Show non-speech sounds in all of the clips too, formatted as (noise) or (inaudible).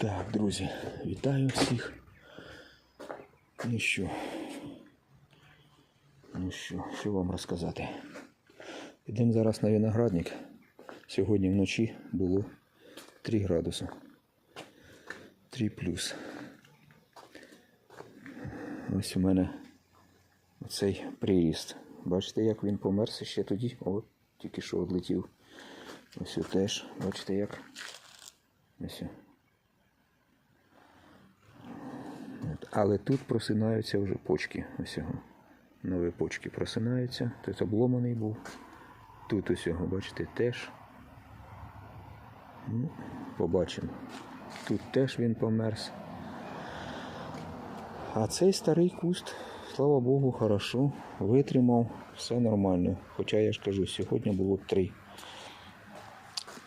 Так, друзі, вітаю всіх. Ну що? Ну що, що вам розказати? Йдемо зараз на виноградник. Сьогодні вночі було 3 градуси. 3 плюс. Ось у мене оцей приріст. Бачите, як він померз ще тоді? О, тільки що відлетів. Ось теж. Бачите як? Ось. о. От. Але тут просинаються вже почки. Ось його. Нові почки просинаються. Тут обломаний був. Тут ось його, бачите, теж. Ну, побачимо. Тут теж він померз. А цей старий куст, слава Богу, хорошо, витримав, все нормально. Хоча я ж кажу, сьогодні було три.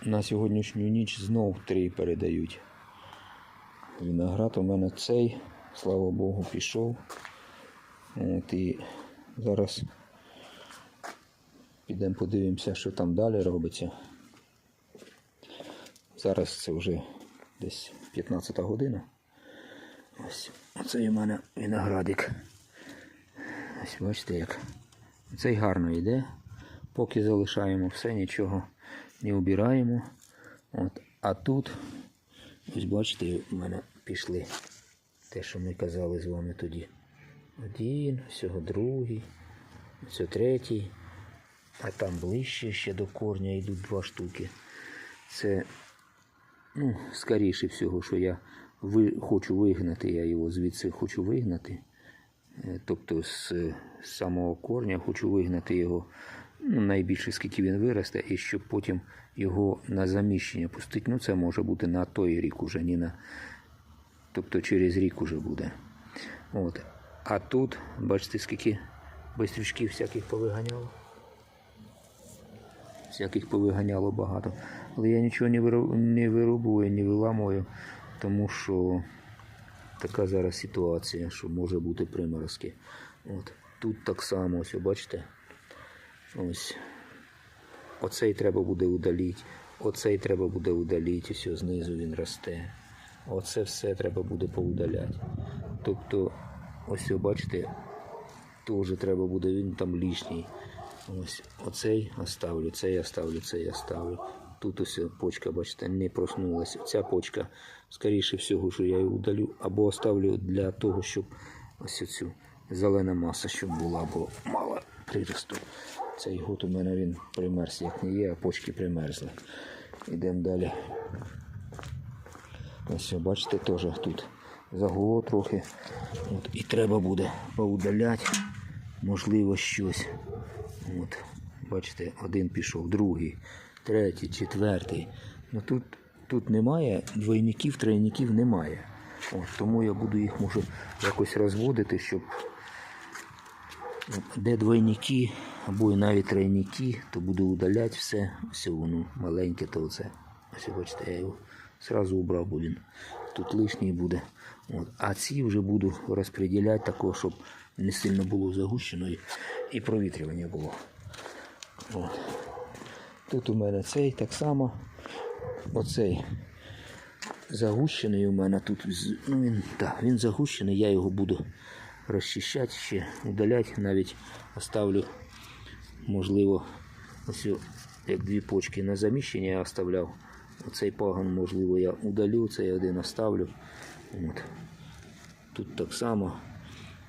На сьогоднішню ніч знов три передають. Виноград у мене цей, слава Богу, пішов. От, і зараз підемо подивимося, що там далі робиться. Зараз це вже десь 15 година. Ось оцей у мене виноградик. Ось бачите як. Цей гарно йде. Поки залишаємо все, нічого не обираємо. От. А тут, ось бачите, у мене пішли те, що ми казали з вами тоді. Один, всього другий, все третій. А там ближче ще до корня йдуть два штуки. Це ну, скоріше всього, що я ви, хочу вигнати, я його звідси хочу вигнати. Е, Тобто з, самого корня хочу вигнати його ну, найбільше, скільки він виросте, і щоб потім його на заміщення пустити. Ну, це може бути на той рік уже, не на. Тобто через рік уже буде. От. А тут, бачите, скільки байстрючків всяких повиганяло всяких повиганяло багато. Але я нічого не, виру- не вирубую, не виламую, тому що така зараз ситуація, що може бути приморозки. От. Тут так само, ось, бачите? Ось. Оцей треба буде удалити, оцей треба буде удалити, ось знизу він росте. Оце все треба буде поудаляти. Тобто, ось бачите, теж треба буде, він там лишній. Ось оцей оставлю, цей оставлю, цей оставлю. Тут ось почка, бачите, не проснулася. Ця почка, скоріше всього, що я її удалю, або оставлю для того, щоб ось цю зелена маса, щоб була, бо мало приросту. Цей год у мене він примерз, як не є, а почки примерзли. Йдемо далі. Ось, бачите, теж тут загуло трохи. От, і треба буде поудаляти, можливо, щось. От, бачите, один пішов, другий, третій, четвертий. Ну тут, тут немає двойників, тройників немає. От, тому я буду їх можу якось розводити, щоб де двойники або і навіть тройники, то буду удаляти все. Ось воно маленьке, то оце. Ось бачите, я його зразу убрав, бо він тут лишній буде. От. А ці вже буду розподіляти такого, щоб не сильно було загущено і, і провітрювання було. От. Тут у мене цей так само. Оцей загущений у мене тут. Ну він, так, він загущений, я його буду розчищати ще, удаляти, навіть оставлю, можливо, ось як дві почки на заміщення я оставляв. Оцей пагон, можливо, я удалю, цей один оставлю. От. Тут так само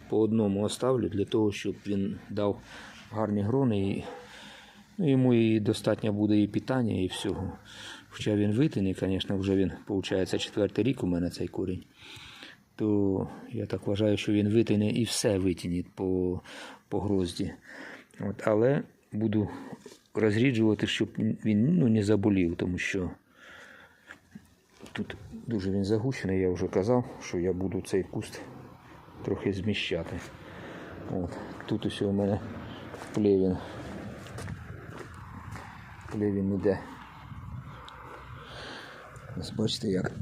по одному оставлю для того, щоб він дав гарні грони. І, ну, йому і достатньо буде і питання, і всього. Хоча він витине, звісно, вже він, виходить, четвертий рік у мене цей корінь. То я так вважаю, що він витине і все витягне по, по грозді. От, але буду розріджувати, щоб він ну, не заболів, тому що тут дуже він загущений, я вже казав, що я буду цей куст трохи зміщати. От. Тут ось у мене плевін. Плевін іде. Ось бачите, як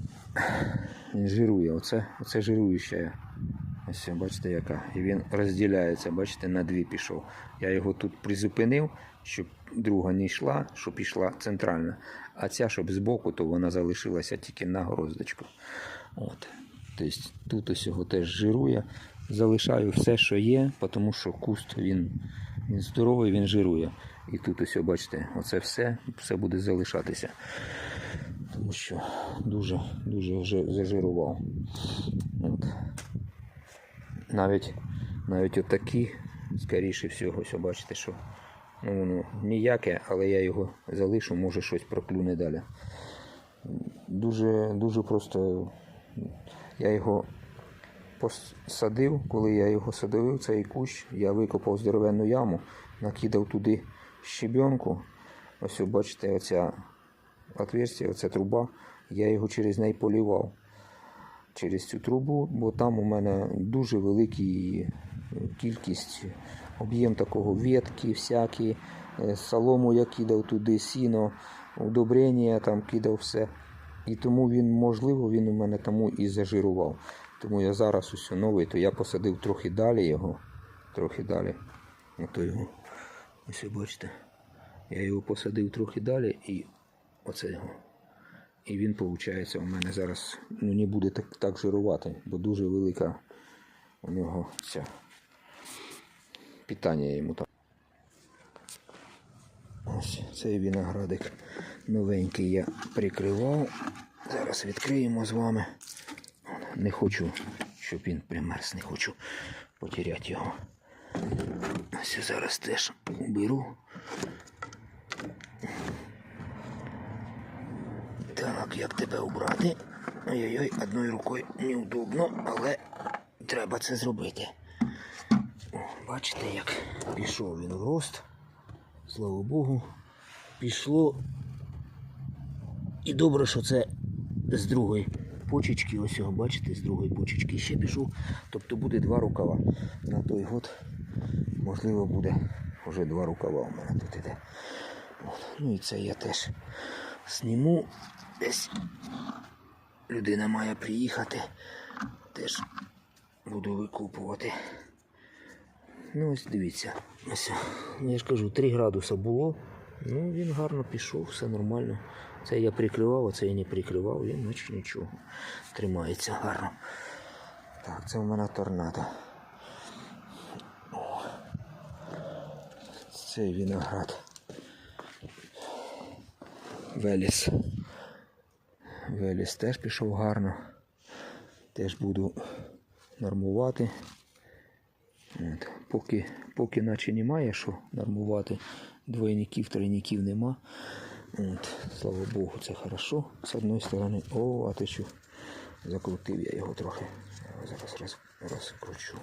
він жирує. Оце, оце жируюча Ось, бачите, яка. І він розділяється, бачите, на дві пішов. Я його тут призупинив, щоб друга не йшла, щоб йшла центральна. А ця, щоб збоку, то вона залишилася тільки на гроздочку. От. Тобто тут ось його теж жирує. Залишаю все, що є, тому що куст він, він здоровий, він жирує. І тут ось, бачите, оце все, все буде залишатися. Тому що дуже, дуже зажирував. От. Навіть, навіть отакі, скоріше всього, ось бачите, що ну, воно ніяке, але я його залишу, може щось проклюне далі. Дуже, дуже просто я його посадив, коли я його садив, цей кущ, я викопав здоровенну яму, накидав туди щебенку. Ось бачите, оця отверстие, оця труба, я його через неї полівав. Через цю трубу, бо там у мене дуже великий е, кількість, об'єм такого ветки, всякі, е, солому я кидав туди, сіно, удобрення там кидав все. І тому він, можливо, він у мене тому і зажирував. Тому я зараз усе новий, то я посадив трохи далі його. Трохи далі. Ото його. Ось бачите. Я його посадив трохи далі і оце його. І він, виходить, у мене зараз ну, не буде так, так жирувати, бо дуже велика у нього ця питання йому там. Ось цей виноградик новенький я прикривав. Зараз відкриємо з вами. Не хочу, щоб він примерз, не хочу потеряти його. Ось я зараз теж уберу. Так, як тебе убрати? Ой-ой-ой, одною рукою неудобно, але треба це зробити. Бачите, як пішов він в рост. Слава Богу, пішло. І добре, що це з другої почечки, ось його, бачите, з другої почечки ще пішов. Тобто буде два рукава. На той год, можливо, буде вже два рукава у мене тут іде. От. Ну і це я теж зніму. Десь людина має приїхати. Теж буду викупувати. Ну ось дивіться. Ось, я ж кажу, 3 градуса було. Ну він гарно пішов, все нормально. Це я прикривав, а це я не прикривав, він наче нічого. Тримається гарно. Так, це у мене торнадо. О. Цей виноград. Веліс. Веліс теж пішов гарно. Теж буду нормувати. От. Поки, поки наче немає що нормувати. Двойників, тройників нема. От. Слава Богу, це хорошо. З одної сторони. О, а ти що? Закрутив я його трохи. Зараз роз, розкручу.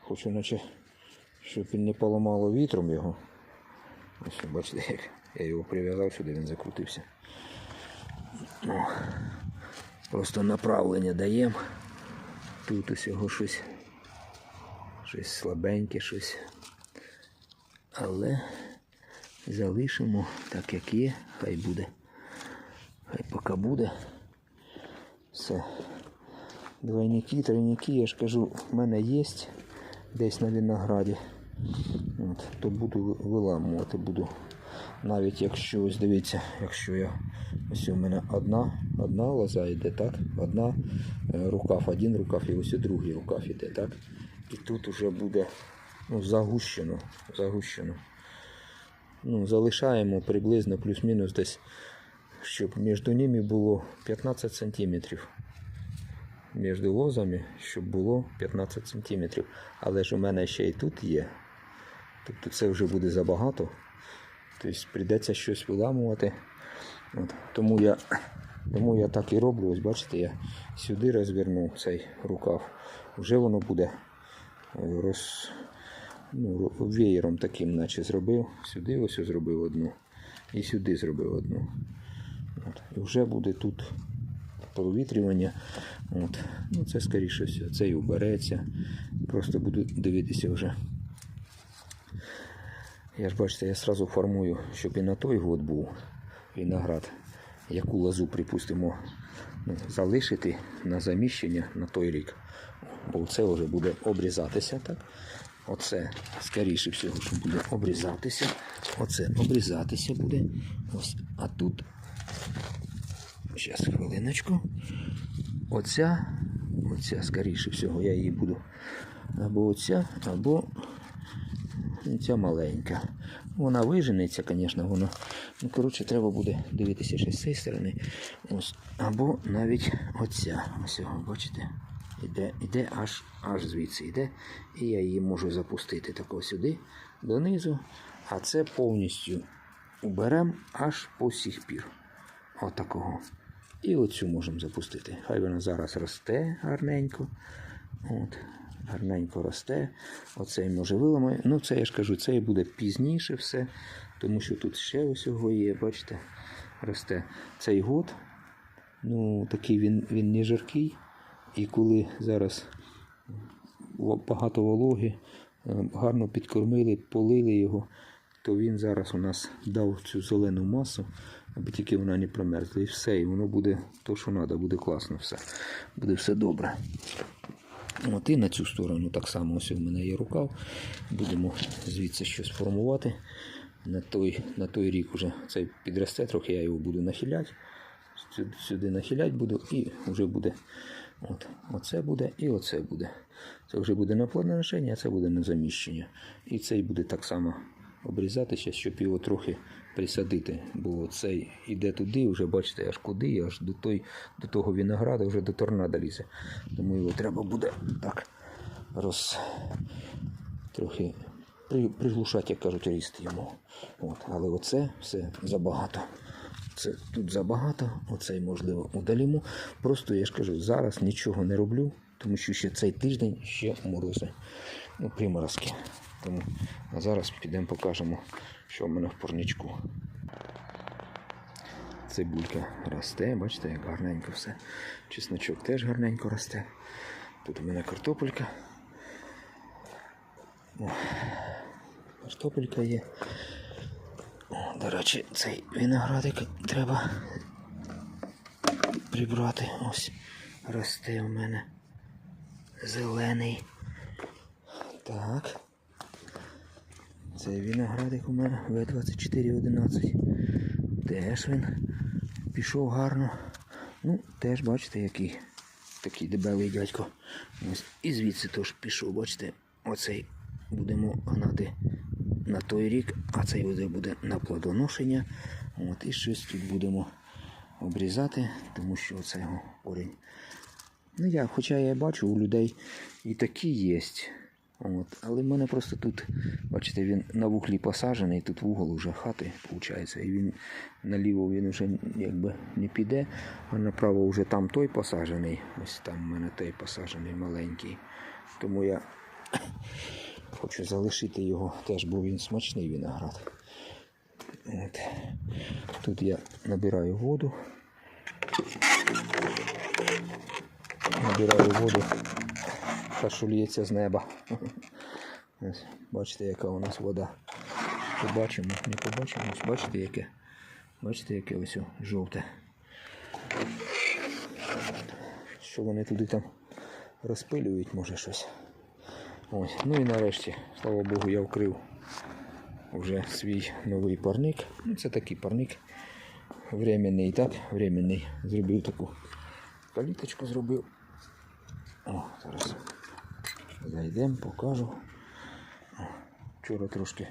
Хочу, наче, щоб він не поламало вітром його. Ось бачите, як я його прив'язав сюди, він закрутився. О. Просто направлення даємо. Тут усього щось щось слабеньке, щось. Але залишимо так, як є, хай буде. Хай поки буде. Все. Двойники, тройники, я ж кажу, в мене є десь на винограді. От, то буду виламувати, буду. Навіть якщо ось дивіться, якщо я ось у мене одна, одна лоза йде, так? Одна е, рукав, один рукав і ось і другий рукав іде, так? І тут уже буде ну, загущено, загущено. Ну, залишаємо приблизно плюс-мінус десь, щоб між ними було 15 сантиметрів. Між лозами, щоб було 15 сантиметрів. Але ж у мене ще і тут є. Тобто це вже буде забагато. Тобто прийдеться щось виламувати. От. Тому, я, тому я так і роблю. Ось бачите, я сюди розвернув цей рукав. Вже воно буде е, роз, ну, веєром таким, наче зробив. Сюди ось зробив одну. І сюди зробив одну. От. І вже буде тут провітрювання. От. Ну, це скоріше все. Це і убереться. Просто буду дивитися вже. Я ж бачите, я сразу формую, щоб і на той год був виноград. Яку лозу, припустимо, ну, залишити на заміщення на той рік. бо це вже буде обрізатися. так? Оце, скоріше всього, буде обрізатися. Оце обрізатися буде. Ось. А тут. Зараз хвилиночку. Оця, оця, скоріше всього, я її буду. Або оця, або ця маленька. Вона виженеться, звісно, воно. Ну, коротше, треба буде дивитися ще з цієї сторони. Ось. Або навіть оця. Ось бачите? Іде, іде аж, аж звідси йде. І я її можу запустити тако сюди, донизу. А це повністю уберемо аж по сих пір. Отакого. І оцю можемо запустити. Хай вона зараз росте гарненько. От, гарненько росте. Оцей може виламає. Ну, це я ж кажу, це буде пізніше все, тому що тут ще ось є, бачите, росте цей год. Ну, такий він, він не жаркий. І коли зараз багато вологи, е, гарно підкормили, полили його, то він зараз у нас дав цю зелену масу, аби тільки вона не промерзла. І все, і воно буде то, що треба, буде класно все. Буде все добре. От і на цю сторону так само ось у мене є рукав. Будемо звідси щось формувати. На той, на той рік вже цей підросте, трохи я його буду нахиляти. Сюди, сюди нахиляти буду і вже буде. От, оце буде і оце буде. Це вже буде на плодоношення, а це буде на заміщення. І цей буде так само обрізатися, щоб його трохи присадити. Бо цей іде туди, вже бачите, аж куди, аж до, той, до того винограда, вже до торнада лізе. Тому його треба буде так роз трохи при, приглушати, як кажуть, ріст йому. От, але оце все забагато. Це тут забагато, оцей можливо удалімо. Просто я ж кажу, зараз нічого не роблю, тому що ще цей тиждень ще морози. Ну, приморозки. Тому а зараз підемо покажемо, що в мене в порничку. Цибулька росте, бачите, як гарненько все. Чесночок теж гарненько росте. Тут у мене картопелька. О, картопелька є. О, до речі, цей виноградик треба прибрати. Ось росте у мене зелений. Так. Цей виноградик у мене В2411. Теж він пішов гарно. Ну, теж бачите, який такий дебелий дядько. Ось. І звідси теж пішов, бачите, оцей будемо гнати на той рік, а цей буде на плодоношення. От, і щось тут будемо обрізати, тому що оцей його корінь. Ну я, хоча я бачу, у людей і такі є. От, але в мене просто тут, бачите, він на вуглі посаджений, тут вугол уже хати, виходить, і він наліво він вже якби не піде, а направо вже там той посаджений. Ось там в мене той посаджений маленький. Тому я (coughs) хочу залишити його теж, бо він смачний виноград. От. Тут я набираю воду. Набираю воду, що лється з неба. (laughs) Бачите, яка у нас вода. Побачимо, не побачимо. Бачите, яке. Бачите, яке ось о, жовте. Що вони туди там розпилюють, може щось. Ось. Ну і нарешті, слава Богу, я вкрив вже свій новий парник. Ну, це такий парник. Временний, так, временний. Зробив таку каліточку зробив. О, зараз зайдемо, покажу. Вчора трошки.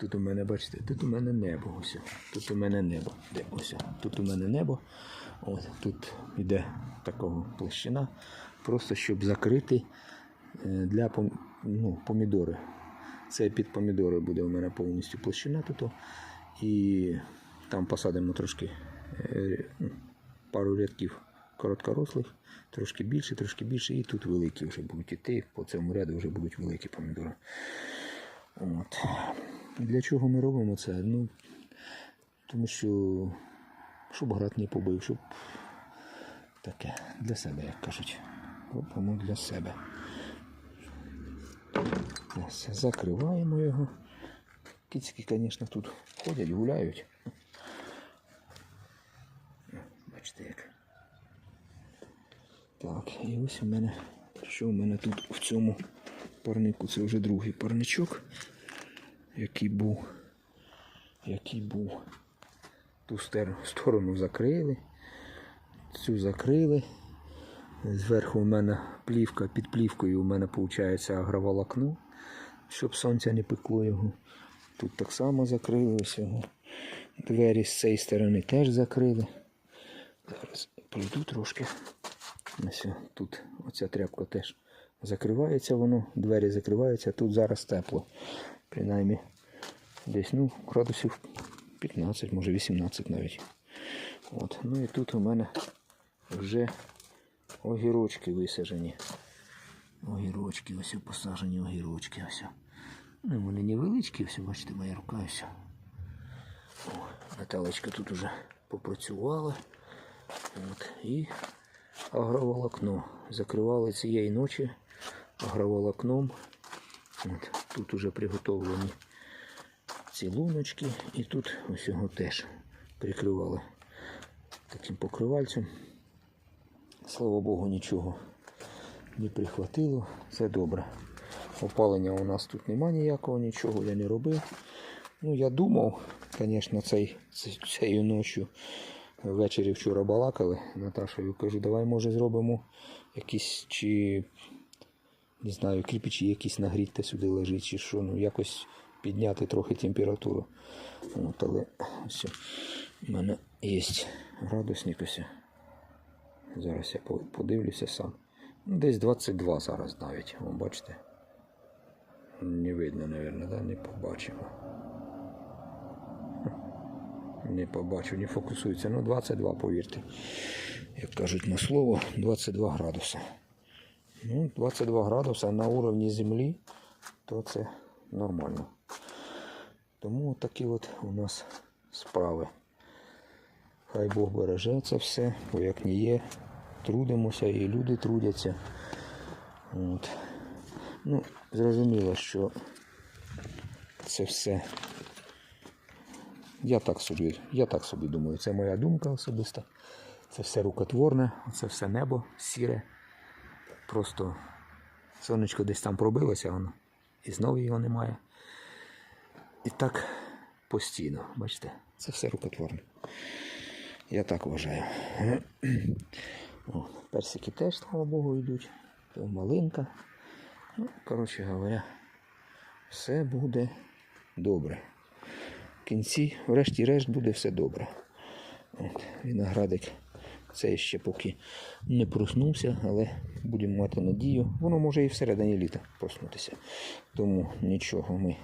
Тут у мене, бачите, тут у мене небо ось. Тут у мене небо. Де ось? Тут у мене небо. От, тут йде такого площина. Просто щоб закрити е, для ну, помідори. Це під помідори буде у мене повністю площина тут. І там посадимо трошки е, ну, пару рядків короткорослих, трошки більше, трошки більше, і тут великі вже будуть іти. По цьому ряду вже будуть великі помідори. От. Для чого ми робимо це? Ну, тому що щоб град не побив, щоб таке для себе, як кажуть. Робимо для себе. Ось, закриваємо його. Кицьки, звісно, тут ходять, гуляють. Бачите як. Так, і ось у мене, що у мене тут в цьому парнику, це вже другий парничок, який був, який був. Ту сторону закрили, цю закрили. Зверху у мене плівка, під плівкою у мене виходить агроволокно, щоб сонця не пекло його. Тут так само закрили ось його. Двері з цієї сторони теж закрили. Зараз пройду трошки. Ось тут оця тряпка теж закривається воно, двері закриваються, тут зараз тепло. Принаймні десь ну, градусів 15, може 18 навіть. От. Ну і тут у мене вже огірочки висаджені. Огірочки, ось посаджені огірочки. Ось. Ну, вони невеличкі, ось, бачите, моя рука ось. О, Наталочка тут уже попрацювала. От, і агроволокно. Закривали цієї ночі агроволокном. От, тут уже приготовлені ці луночки. І тут ось його теж прикривали таким покривальцем. Слава Богу, нічого не прихватило. Це добре. Опалення у нас тут нема ніякого, нічого я не робив. Ну, я думав, звісно, цей, цією ночі ввечері вчора балакали Наташою. Кажу, давай може зробимо якісь чи не знаю, кирпичі якісь нагріти сюди лежить, чи що, ну якось підняти трохи температуру. От, але ось у мене є градусник ось. Зараз я подивлюся сам. Ну, Десь 22 зараз навіть, ви бачите. Не видно, мабуть, да? не побачимо. Не побачу, не фокусується. Ну, 22, повірте. Як кажуть на слово, 22 градуса. Ну, 22 градуса на уровні землі, то це нормально. Тому такі от у нас справи. Хай Бог береже це все, бо як не є, трудимося і люди трудяться. От. Ну, зрозуміло, що це все. Я так собі, я так собі думаю, це моя думка особиста. Це все рукотворне, це все небо сіре. Просто сонечко десь там пробилося, воно, і знову його немає. І так постійно, бачите, це все рукотворне. Я так вважаю. О, персики теж, слава Богу, йдуть. Малинка. Ну, коротше говоря, все буде добре. Кінці, врешті-решт, буде все добре. От, виноградик цей ще поки не проснувся, але будемо мати надію. Воно може і всередині літа проснутися. Тому нічого ми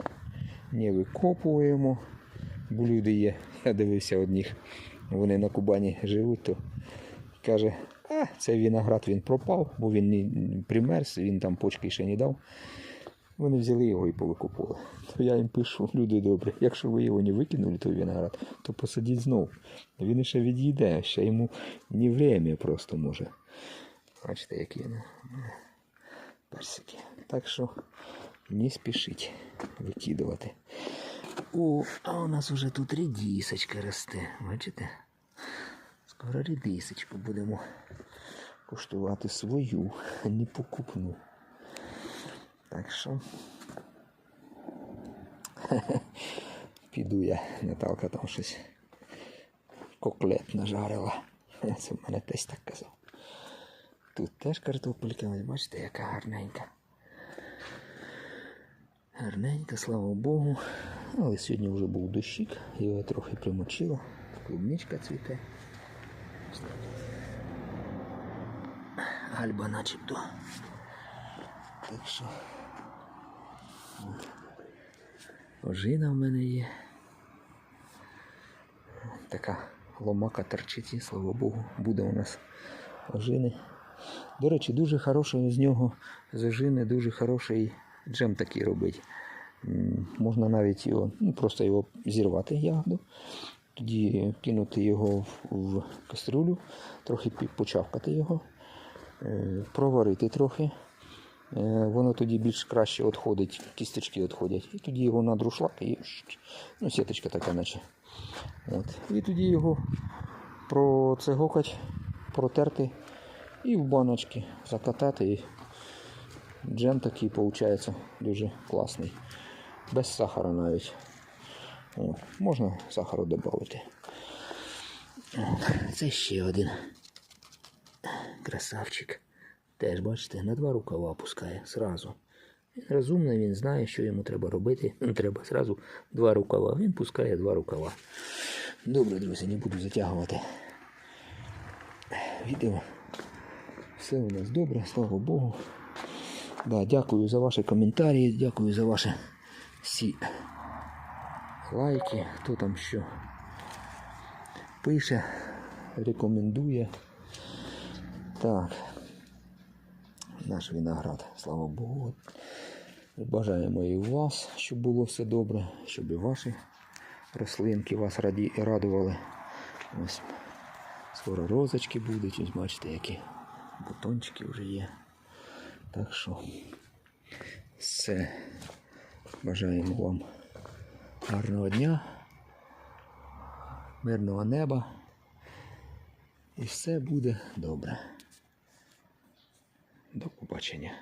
не викопуємо. Бо люди є, я дивився одних, вони на Кубані живуть, то каже, а, цей виноград він пропав, бо він примерз, він там почки ще не дав. Вони взяли його і повикопали. То я їм пишу, люди добрі, якщо ви його не викинули, той виноград, то посадіть знов. Він ще відійде, ще йому не время просто може. Бачите, які вони персики. Так що не спішіть викидувати. О, а у нас вже тут рідісочка росте, бачите? Скоро рідисочку будемо куштувати свою, а не покупну. Так що (laughs) піду я, Наталка там щось коклет нажарила. (laughs) Це в мене тесть так казав. Тут теж картопелька, ось бачите, яка гарненька. Гарненька, слава Богу. Але сьогодні вже був дощик, його трохи примочило. Клубничка цвіте. Гальба начебто. Так що. Ожина в мене є. Така ломака торчить, і, слава Богу, буде у нас ожини. До речі, дуже хороший з нього з ожини, дуже хороший джем такий робить. Можна навіть його, ну, просто його зірвати ягоду, тоді кинути його в, каструлю, трохи почавкати його, е, проварити трохи. Е, Воно тоді більш краще відходить, кісточки відходять. І тоді його на друшлак і ну, сіточка така наче. От. І тоді його процегокать, протерти І в баночки закатати. І джем такий виходить дуже класний. Без сахара навіть. О, можна сахару додати. Це ще один красавчик. Теж, бачите, на два рукава опускає зразу. Він розумний, він знає, що йому треба робити. (laughs) Треба зразу два рукава. Він пускає два рукава. Добре, друзі, не буду затягувати відео. Все у нас добре, слава Богу. Да, дякую за ваші коментарі, дякую за ваші всі лайки, хто там що пише, рекомендує. Так. Наш виноград, слава Богу. Бажаємо і вас, щоб було все добре, щоб і ваші рослинки вас раді, радували. Ось скоро розочки будуть, ось бачите, які бутончики вже є. Так що все. Бажаємо вам гарного дня, мирного неба. І все буде добре. Побачення.